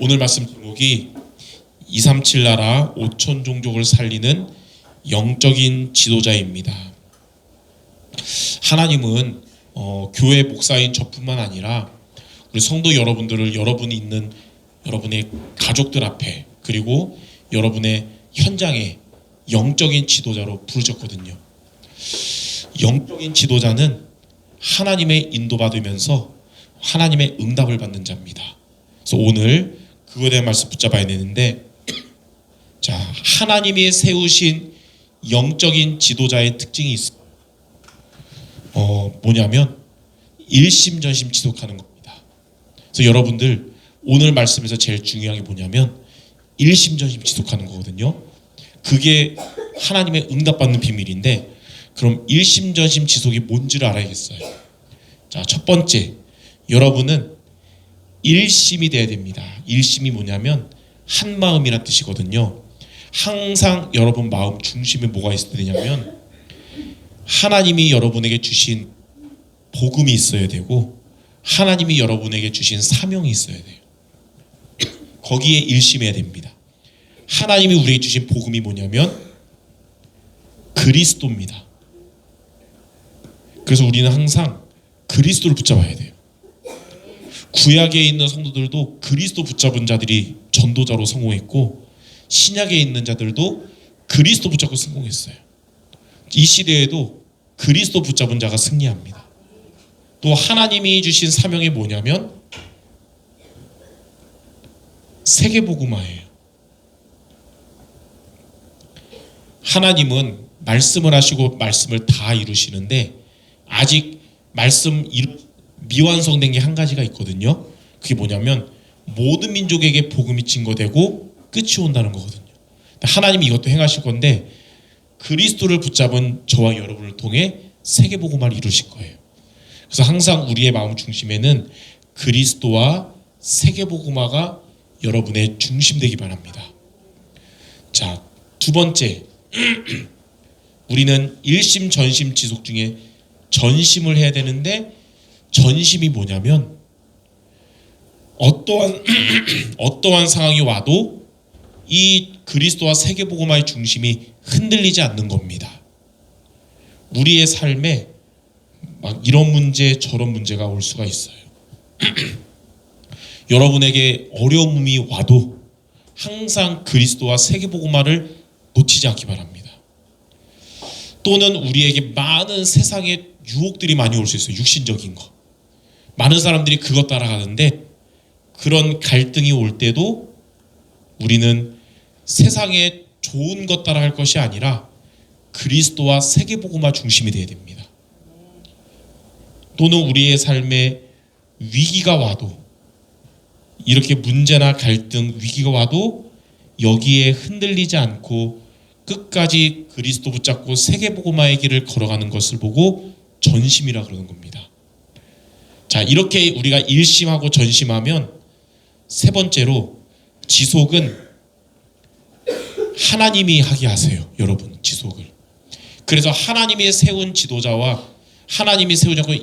오늘 말씀 제목이 237 나라 5천 종족을 살리는 영적인 지도자입니다. 하나님은 어, 교회 목사인 저뿐만 아니라 우리 성도 여러분들을 여러분이 있는 여러분의 가족들 앞에 그리고 여러분의 현장에 영적인 지도자로 부르셨거든요. 영적인 지도자는 하나님의 인도받으면서 하나님의 응답을 받는 자입니다. 그래서 오늘 그거에 대한 말씀 붙잡아야 되는데 자 하나님이 세우신 영적인 지도자의 특징이 있어. 어 뭐냐면 일심전심 지속하는 겁니다. 그래서 여러분들 오늘 말씀에서 제일 중요한 게 뭐냐면 일심전심 지속하는 거거든요. 그게 하나님의 응답받는 비밀인데 그럼 일심전심 지속이 뭔지를 알아야겠어요. 자, 첫 번째. 여러분은 일심이 돼야 됩니다. 일심이 뭐냐면 한 마음이란 뜻이거든요. 항상 여러분 마음 중심에 뭐가 있어야 되냐면 하나님이 여러분에게 주신 복음이 있어야 되고 하나님이 여러분에게 주신 사명이 있어야 돼요. 거기에 일심해야 됩니다. 하나님이 우리에게 주신 복음이 뭐냐면 그리스도입니다. 그래서 우리는 항상 그리스도를 붙잡아야 돼요. 구약에 있는 성도들도 그리스도 붙잡은 자들이 전도자로 성공했고 신약에 있는 자들도 그리스도 붙잡고 성공했어요. 이 시대에도 그리스도 붙잡은 자가 승리합니다. 또 하나님이 주신 사명이 뭐냐면 세계 복음화예요. 하나님은 말씀을 하시고 말씀을 다 이루시는데 아직 말씀 이루, 미완성된 게 한 가지가 있거든요. 그게 뭐냐면 모든 민족에게 복음이 증거되고 끝이 온다는 거거든요. 하나님이 이것도 행하실 건데 그리스도를 붙잡은 저와 여러분을 통해 세계 복음화를 이루실 거예요. 그래서 항상 우리의 마음 중심에는 그리스도와 세계 복음화가 여러분의 중심되기 바랍니다. 자, 두 번째. 우리는 일심 전심 지속 중에 전심을 해야 되는데 전심이 뭐냐면 어떠한 어떠한 상황이 와도 이 그리스도와 세계 복음화의 중심이 흔들리지 않는 겁니다. 우리의 삶에 막 이런 문제 저런 문제가 올 수가 있어요. 여러분에게 어려움이 와도 항상 그리스도와 세계 복음화를 놓치지 않기 바랍니다. 또는 우리에게 많은 세상의 유혹들이 많이 올 수 있어요. 육신적인 거. 많은 사람들이 그것 따라가는데 그런 갈등이 올 때도 우리는 세상에 좋은 것 따라갈 것이 아니라 그리스도와 세계복음화 중심이 되어야 됩니다. 또는 우리의 삶에 위기가 와도 이렇게 문제나 갈등, 위기가 와도 여기에 흔들리지 않고 끝까지 그리스도 붙잡고 세계복음화의 길을 걸어가는 것을 보고 전심이라 그러는 겁니다. 자, 이렇게 우리가 일심하고 전심하면 세 번째로 지속은 하나님이 하게 하세요. 여러분, 지속을. 그래서 하나님이 세운 지도자와 하나님이 세우지 않고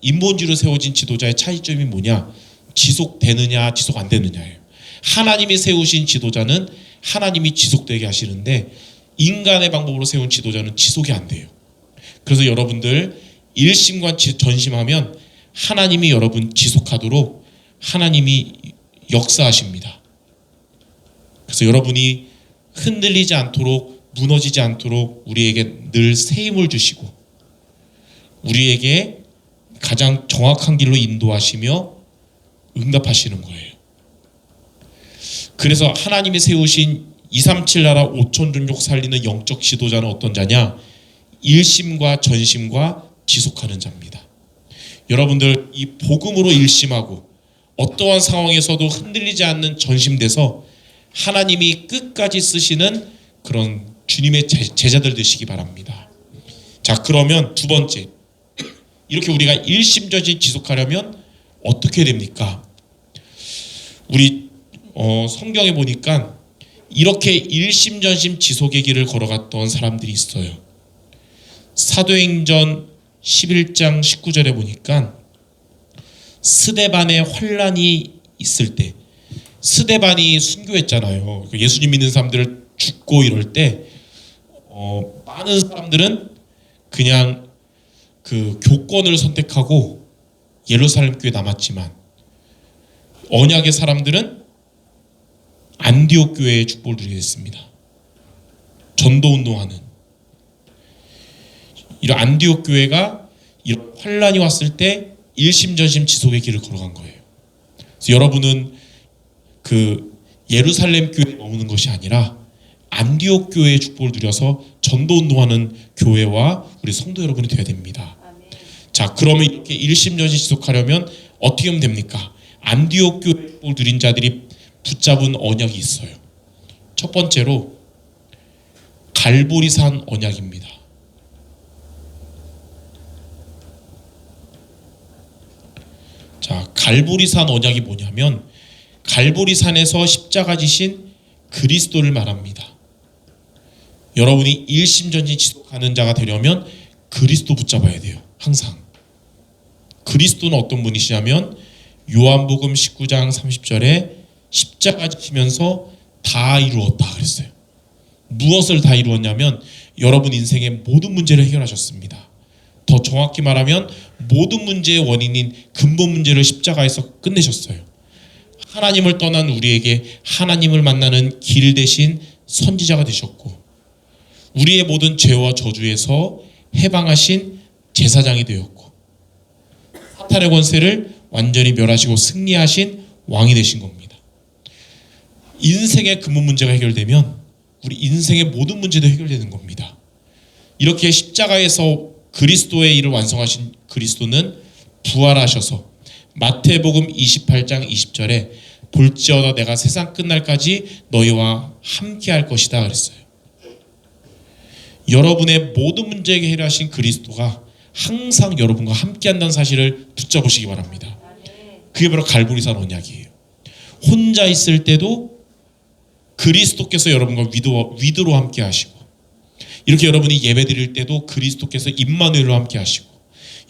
인본주의로 세워진 지도자의 차이점이 뭐냐? 지속되느냐, 지속 안 되느냐예요. 하나님이 세우신 지도자는 하나님이 지속되게 하시는데 인간의 방법으로 세운 지도자는 지속이 안 돼요. 그래서 여러분들 일심과 전심하면 하나님이 여러분 지속하도록 하나님이 역사하십니다. 그래서 여러분이 흔들리지 않도록 무너지지 않도록 우리에게 늘 새 힘을 주시고 우리에게 가장 정확한 길로 인도하시며 응답하시는 거예요. 그래서 하나님이 세우신 237 나라 5천 종족 살리는 영적 지도자는 어떤 자냐? 일심과 전심과 지속하는 자입니다. 여러분들 이 복음으로 일심하고 어떠한 상황에서도 흔들리지 않는 전심돼서 하나님이 끝까지 쓰시는 그런 주님의 제자들 되시기 바랍니다. 자, 그러면 두 번째. 이렇게 우리가 일심전심 지속하려면 어떻게 됩니까? 우리 어, 성경에 보니까 이렇게 일심전심 지속의 길을 걸어갔던 사람들이 있어요. 사도행전 11장 19절에 보니까 스데반의 환란이 있을 때 스데반이 순교했잖아요. 그 예수님 믿는 사람들 죽고 이럴 때 어, 많은 사람들은 그냥 그 교권을 선택하고 예루살렘 교회 남았지만 언약의 사람들은 안디옥 교회의 축복을 누리게 됐습니다. 전도 운동하는 이런 안디옥 교회가 이런 환란이 왔을 때 일심전심 지속의 길을 걸어간 거예요. 그래서 여러분은 그 예루살렘 교회에 머무는 것이 아니라 안디옥 교회의 축복을 누려서 전도 운동하는 교회와 우리 성도 여러분이 되어야 됩니다. 자, 그러면 이렇게 일심전심 지속하려면 어떻게 하면 됩니까? 안디옥 교회 축복을 누린 자들이 붙잡은 언약이 있어요. 첫 번째로 갈보리산 언약입니다. 자, 갈보리산 언약이 뭐냐면 갈보리산에서 십자가 지신 그리스도를 말합니다. 여러분이 일심전심 지속하는 자가 되려면 그리스도 붙잡아야 돼요. 항상. 그리스도는 어떤 분이시냐면 요한복음 19장 30절에 십자가 지시면서 다 이루었다 그랬어요. 무엇을 다 이루었냐면 여러분 인생의 모든 문제를 해결하셨습니다. 더 정확히 말하면 모든 문제의 원인인 근본 문제를 십자가에서 끝내셨어요. 하나님을 떠난 우리에게 하나님을 만나는 길 대신 선지자가 되셨고 우리의 모든 죄와 저주에서 해방하신 제사장이 되었고 사탄의 권세를 완전히 멸하시고 승리하신 왕이 되신 겁니다. 인생의 근본 문제가 해결되면 우리 인생의 모든 문제도 해결되는 겁니다. 이렇게 십자가에서 그리스도의 일을 완성하신 그리스도는 부활하셔서 마태복음 28장 20절에 볼지어다 내가 세상 끝날까지 너희와 함께 할 것이다 그랬어요. 여러분의 모든 문제 해결하신 그리스도가 항상 여러분과 함께 한다는 사실을 붙잡으시기 바랍니다. 그게 바로 갈보리산 언약이에요. 혼자 있을 때도 그리스도께서 여러분과 위도, 위도로 함께 하시고 이렇게 여러분이 예배 드릴 때도 그리스도께서 임마누엘로 함께 하시고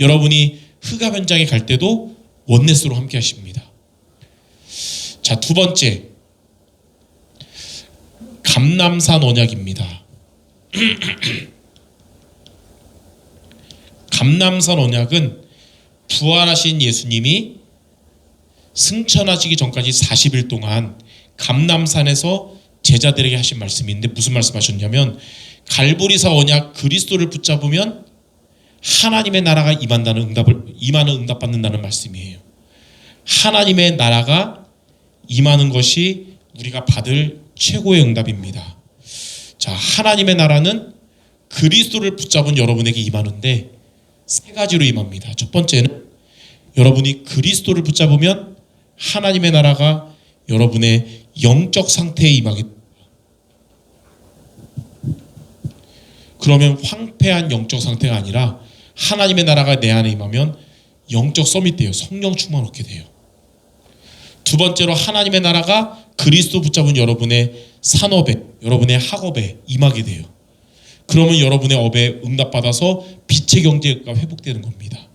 여러분이 흑암 현장에 갈 때도 원네스로 함께 하십니다. 자, 두 번째. 감남산 언약입니다. 감남산 언약은 부활하신 예수님이 승천하시기 전까지 40일 동안 감남산에서 제자들에게 하신 말씀인데 무슨 말씀하셨냐면 갈보리사 언약 그리스도를 붙잡으면 하나님의 나라가 임한다는 응답을 임하는 응답 받는다는 말씀이에요. 하나님의 나라가 임하는 것이 우리가 받을 최고의 응답입니다. 자, 하나님의 나라는 그리스도를 붙잡은 여러분에게 임하는데 세 가지로 임합니다. 첫 번째는 여러분이 그리스도를 붙잡으면 하나님의 나라가 여러분의 영적 상태에 임하게 그러면 황폐한 영적 상태가 아니라 하나님의 나라가 내 안에 임하면 영적 썸이 돼요. 성령 충만 얻게 돼요. 두 번째로 하나님의 나라가 그리스도 붙잡은 여러분의 산업에, 여러분의 학업에 임하게 돼요. 그러면 여러분의 업에 응답받아서 빛의 경제가 회복되는 겁니다.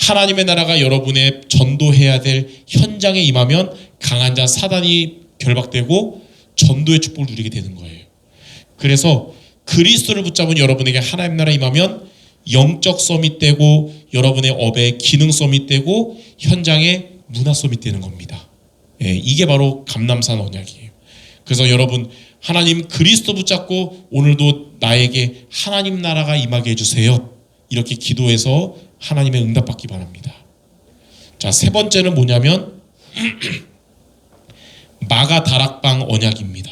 하나님의 나라가 여러분의 전도해야 될 현장에 임하면 강한 자 사단이 결박되고 전도의 축복을 누리게 되는 거예요. 그래서 그리스도를 붙잡은 여러분에게 하나님 나라 임하면 영적 서밋 되고 여러분의 업에 기능 서밋 되고 현장에 문화 서밋 되는 겁니다. 예, 이게 바로 감남산 언약이에요. 그래서 여러분 하나님 그리스도 붙잡고 오늘도 나에게 하나님 나라가 임하게 해주세요. 이렇게 기도해서 하나님의 응답 받기 바랍니다. 자, 세 번째는 뭐냐면 마가 다락방 언약입니다.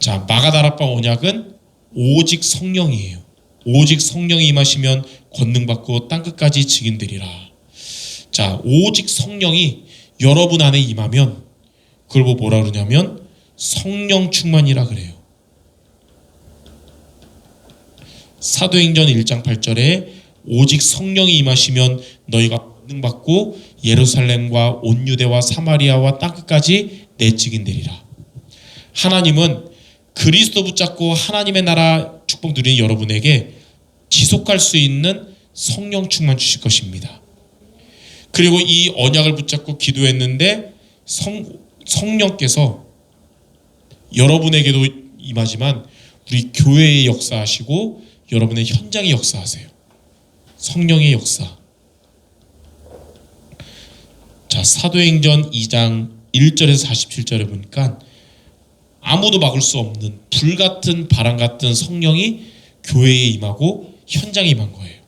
자, 마가 다락방 언약은 오직 성령이에요. 오직 성령이 임하시면 권능 받고 땅 끝까지 증인되리라. 자, 오직 성령이 여러분 안에 임하면 그걸 뭐 뭐라 그러냐면 성령 충만이라 그래요. 사도행전 1장 8절에 오직 성령이 임하시면 너희가 권능 받고 예루살렘과 온 유대와 사마리아와 땅 끝까지 내 증인 되리라. 하나님은 그리스도 붙잡고 하나님의 나라 축복 누리는 여러분에게 지속할 수 있는 성령 충만 주실 것입니다. 그리고 이 언약을 붙잡고 기도했는데 성, 성령께서 여러분에게도 임하지만 우리 교회의 역사하시고 여러분의 현장의 역사하세요. 성령의 역사. 자, 사도행전 2장 1절에서 47절에 보니까 아무도 막을 수 없는 불 같은 바람 같은 성령이 교회에 임하고 현장에 임한 거예요.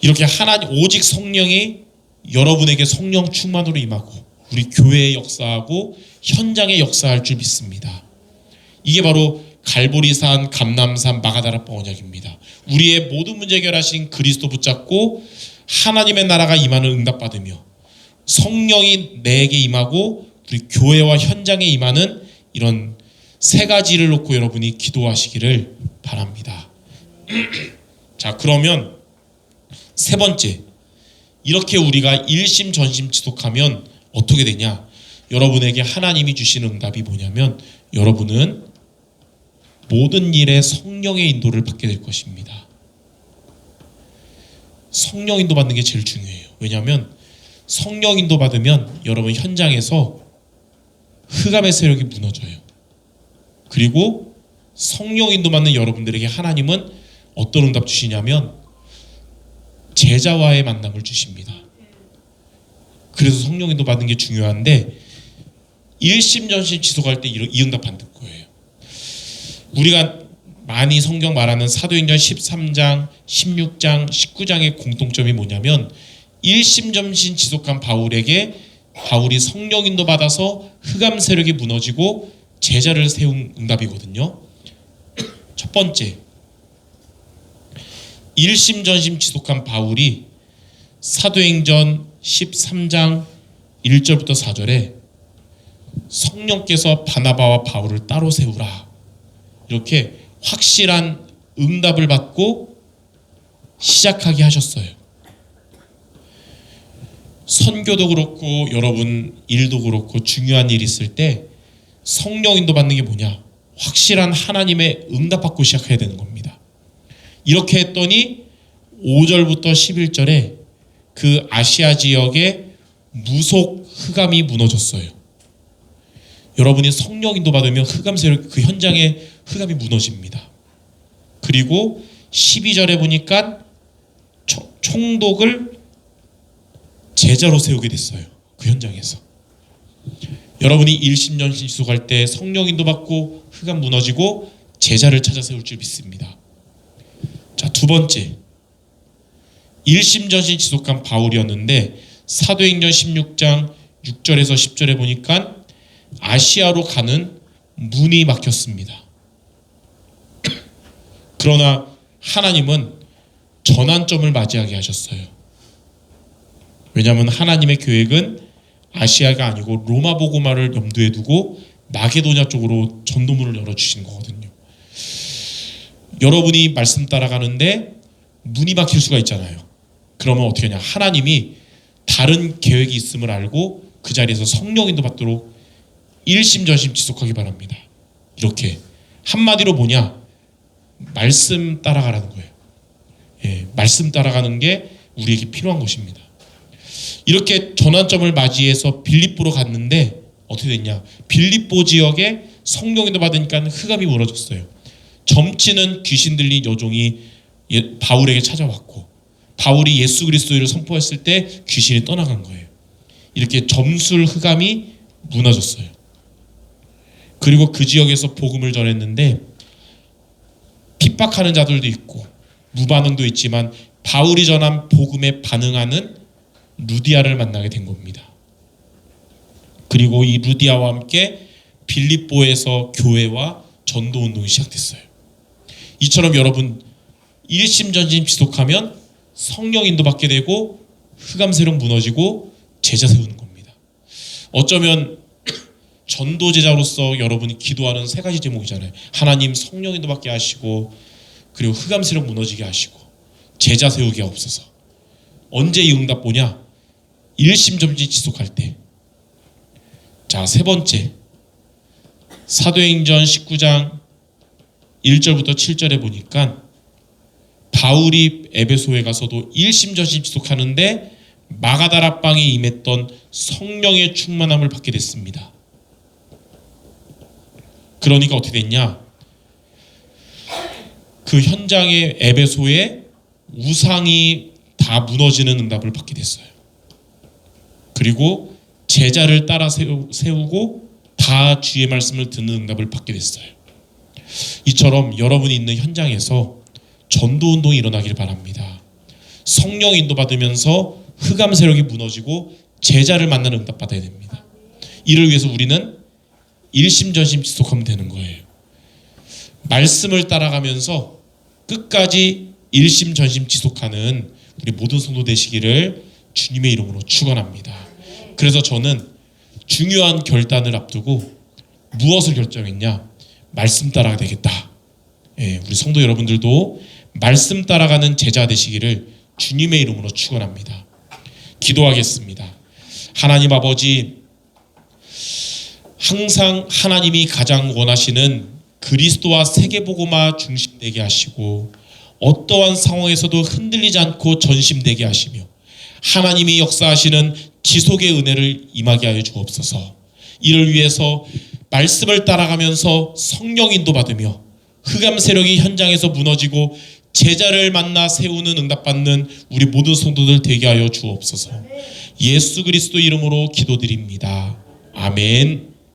이렇게 하나님 오직 성령이 여러분에게 성령 충만으로 임하고 우리 교회에 역사하고 현장에 역사할 줄 믿습니다. 이게 바로 갈보리산, 감남산, 마가다라파 언약입니다. 우리의 모든 문제 해결하신 그리스도 붙잡고 하나님의 나라가 임하는 응답받으며 성령이 내게 임하고 우리 교회와 현장에 임하는 이런 세 가지를 놓고 여러분이 기도하시기를 바랍니다. 자, 그러면 세 번째. 이렇게 우리가 일심 전심 지속하면 어떻게 되냐? 여러분에게 하나님이 주시는 응답이 뭐냐면 여러분은 모든 일에 성령의 인도를 받게 될 것입니다. 성령 인도 받는 게 제일 중요해요. 왜냐하면 성령 인도 받으면 여러분 현장에서 흑암의 세력이 무너져요. 그리고 성령 인도 받는 여러분들에게 하나님은 어떤 응답 주시냐면 제자와의 만남을 주십니다. 그래서 성령 인도 받는 게 중요한데 일심전심 지속할 때 이 응답 받는 거예요. 우리가 많이 성경 말하는 사도행전 13장, 16장, 19장의 공통점이 뭐냐면 일심전심 지속한 바울에게 바울이 성령 인도 받아서 흑암 세력이 무너지고 제자를 세운 응답이거든요. 첫 번째, 일심 전심 지속한 바울이 사도행전 13장 1절부터 4절에 성령께서 바나바와 바울을 따로 세우라. 이렇게 확실한 응답을 받고 시작하게 하셨어요. 선교도 그렇고 여러분 일도 그렇고 중요한 일 있을 때 성령 인도 받는 게 뭐냐? 확실한 하나님의 응답 받고 시작해야 되는 겁니다. 이렇게 했더니 5절부터 11절에 그 아시아 지역에 무속 흑암이 무너졌어요. 여러분이 성령 인도 받으면 흑암 세력 그 현장에 흑암이 무너집니다. 그리고 12절에 보니까 총독을 제자로 세우게 됐어요. 그 현장에서. 여러분이 일심전심 지속할 때 성령 인도 받고 흑암 무너지고 제자를 찾아 세울 줄 믿습니다. 자, 두 번째. 일심전심 지속한 바울이었는데 사도행전 16장 6절에서 10절에 보니까 아시아로 가는 문이 막혔습니다. 그러나 하나님은 전환점을 맞이하게 하셨어요. 왜냐하면 하나님의 계획은 아시아가 아니고 로마 보고마를 염두에 두고 마게도냐 쪽으로 전도문을 열어주신 거거든요. 여러분이 말씀 따라가는데 문이 막힐 수가 있잖아요. 그러면 어떻게 하냐? 하나님이 다른 계획이 있음을 알고 그 자리에서 성령인도 받도록 일심전심 지속하기 바랍니다. 이렇게 한마디로 뭐냐? 말씀 따라가라는 거예요. 예, 말씀 따라가는 게 우리에게 필요한 것입니다. 이렇게 전환점을 맞이해서 빌립보로 갔는데 어떻게 됐냐? 빌립보 지역에 성령인도 받으니까 흑암이 무너졌어요. 점치는 귀신 들린 여종이 예, 바울에게 찾아왔고 바울이 예수 그리스도를 선포했을 때 귀신이 떠나간 거예요. 이렇게 점술 흑암이 무너졌어요. 그리고 그 지역에서 복음을 전했는데 핍박하는 자들도 있고 무반응도 있지만 바울이 전한 복음에 반응하는 루디아를 만나게 된 겁니다. 그리고 이 루디아와 함께 빌립보에서 교회와 전도 운동이 시작됐어요. 이처럼 여러분 일심전심 지속하면 성령 인도 받게 되고 흑암 세력 무너지고 제자 세우는 겁니다. 어쩌면 전도 제자로서 여러분이 기도하는 세 가지 제목이잖아요. 하나님 성령 인도 받게 하시고 그리고 흑암 세력 무너지게 하시고 제자 세우게 없어서 언제 이 응답 보냐? 일심전심 지속할 때. 자, 세 번째. 사도행전 19장 1절부터 7절에 보니까 바울이 에베소에 가서도 일심전심 지속하는데 마가다락방에 임했던 성령의 충만함을 받게 됐습니다. 그러니까 어떻게 됐냐? 그 현장의 에베소에 우상이 다 무너지는 응답을 받게 됐어요. 그리고 제자를 따라 세우, 세우고 다 주의 말씀을 듣는 응답을 받게 됐어요. 이처럼 여러분이 있는 현장에서 전도 운동이 일어나길 바랍니다. 성령 인도 받으면서 흑암 세력이 무너지고 제자를 만나는 응답 받아야 됩니다. 이를 위해서 우리는 일심전심 지속하면 되는 거예요. 말씀을 따라가면서 끝까지 일심전심 지속하는 우리 모든 성도 되시기를 주님의 이름으로 축원합니다. 그래서 저는 중요한 결단을 앞두고 무엇을 결정했냐? 말씀 따라가 되겠다. 예, 우리 성도 여러분들도 말씀 따라가는 제자 되시기를 주님의 이름으로 축원합니다. 기도하겠습니다. 하나님 아버지 항상 하나님이 가장 원하시는 그리스도와 세계복음화 중심되게 하시고 어떠한 상황에서도 흔들리지 않고 전심되게 하시며 하나님이 역사하시는 지속의 은혜를 임하게 하여 주옵소서. 이를 위해서 말씀을 따라가면서 성령 인도 받으며 흑암 세력이 현장에서 무너지고 제자를 만나 세우는 응답받는 우리 모든 성도들 되게 하여 주옵소서. 예수 그리스도 이름으로 기도드립니다. 아멘.